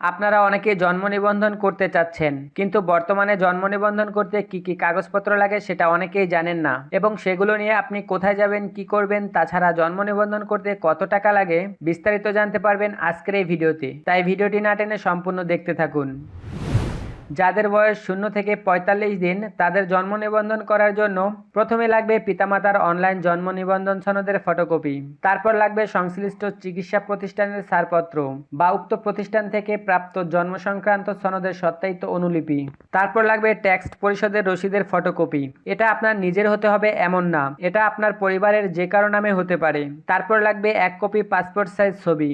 আপনারা অনেকে জন্ম নিবন্ধন করতে চাচ্ছেন, কিন্তু বর্তমানে জন্ম নিবন্ধন করতে কি কি কাগজপত্র লাগে সেটা অনেকেই জানেন না। এবং সেগুলো নিয়ে আপনি কোথায় যাবেন, কি করবেন, তাছাড়া জন্ম নিবন্ধন করতে কত টাকা লাগে, বিস্তারিত জানতে পারবেন আজকের এই ভিডিওতে। তাই ভিডিওটি না টেনে সম্পূর্ণ দেখতে থাকুন। যাদের বয়স শূন্য থেকে পঁয়তাল্লিশ দিন, তাদের জন্ম নিবন্ধন করার জন্য প্রথমে লাগবে পিতামাতার অনলাইন জন্ম নিবন্ধন সনদের ফটোকপি। তারপর লাগবে সংশ্লিষ্ট চিকিৎসা প্রতিষ্ঠানের ছাড়পত্র বা উক্ত প্রতিষ্ঠান থেকে প্রাপ্ত জন্ম সংক্রান্ত সনদের সত্যায়িত অনুলিপি। তারপর লাগবে ট্যাক্স পরিষদের রসিদের ফটোকপি। এটা আপনার নিজের হতে হবে এমন না, এটা আপনার পরিবারের যে কারও নামে হতে পারে। তারপর লাগবে এক কপি পাসপোর্ট সাইজ ছবি।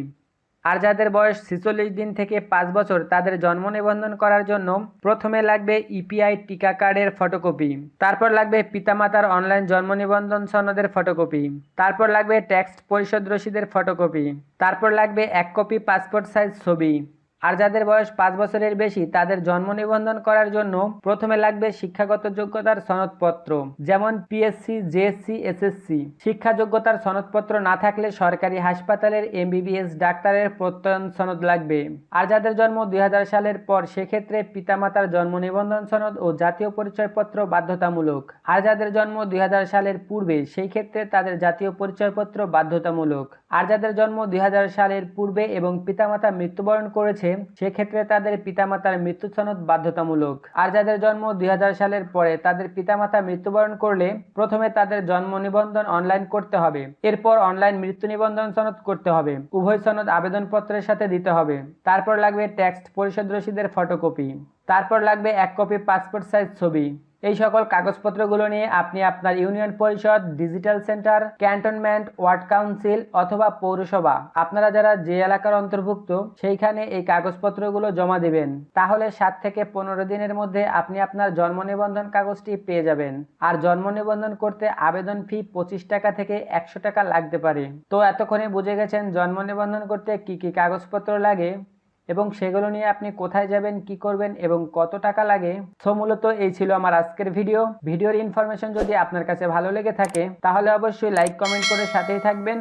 আর যাদের বয়স ছেচল্লিশ দিন থেকে পাঁচ বছর, তাদের জন্ম নিবন্ধন করার জন্য প্রথমে লাগবে ইপিআই টিকা কার্ডের ফটোকপি, তারপর লাগবে পিতামাতার অনলাইন জন্ম নিবন্ধন সনদের ফটোকপি, তারপর লাগবে ট্যাক্স পরিশোধ রসিদের ফটোকপি, তারপর লাগবে এক কপি পাসপোর্ট সাইজ ছবি। আর যাদের বয়স পাঁচ বছরের বেশি, তাদের জন্ম নিবন্ধন করার জন্য প্রথমে লাগবে শিক্ষাগত যোগ্যতার সনদপত্র, যেমন পিএসসি জেএসসি এসএসসি শিক্ষা যোগ্যতার সনদপত্র না থাকলে সরকারি হাসপাতালের এমবিবিএস ডাক্তারের প্রত্যয়ন সনদ লাগবে। আর যাদের জন্ম দুই হাজার সালের পর, সেক্ষেত্রে পিতামাতার জন্ম নিবন্ধন সনদ ও জাতীয় পরিচয়পত্র বাধ্যতামূলক। আর যাদের জন্ম দুই হাজার সালের পূর্বে সেই ক্ষেত্রে তাদের জাতীয় পরিচয়পত্র বাধ্যতামূলক। আর যাদের জন্ম দুই হাজার সালের পূর্বে এবং পিতামাতা মৃত্যুবরণ করেছে সেক্ষেত্রে তাদের পিতামাতার মৃত্যু সনদ বাধ্যতামূলক। আর যাদের জন্ম দুই হাজার সালের পরে, তাদের পিতামাতা মৃত্যুবরণ করলে প্রথমে তাদের জন্ম নিবন্ধন অনলাইন করতে হবে। এরপর অনলাইন মৃত্যু নিবন্ধন সনদ করতে হবে। উভয় সনদ আবেদনপত্রের সাথে দিতে হবে। তারপর লাগবে ট্যাক্স পরিশোধ রসিদের ফটোকপি তারপর লাগবে এক কপি পাসপোর্ট সাইজ ছবি। এই সকল কাগজপত্রগুলো নিয়ে আপনি আপনার ইউনিয়ন পরিষদ, digital centre, cantonment, ward council অথবা পৌরসভা, আপনারা যারা যে এলাকার অন্তর্ভুক্ত, সেইখানে এই কাগজপত্রগুলো জমা দিবেন। তাহলে সাত থেকে পনেরো দিনের মধ্যে আপনি আপনার জন্ম নিবন্ধন কাগজটি পেয়ে যাবেন। আর জন্ম নিবন্ধন করতে আবেদন ফি পঁচিশ টাকা থেকে একশো টাকা লাগতে পারে। তো এতক্ষণে বুঝে গেছেন জন্ম নিবন্ধন করতে কি কি কাগজপত্র লাগে? এবং সেগুলো নিয়ে আপনি কোথায় যাবেন, কি করবেন এবং কত টাকা লাগে, সো মূলত এই ছিল আমার আজকের ভিডিও। ভিডিওর ইনফরমেশন যদি আপনার কাছে ভালো লেগে থাকে, তাহলে অবশ্যই লাইক কমেন্ট করে সাথেই থাকবেন।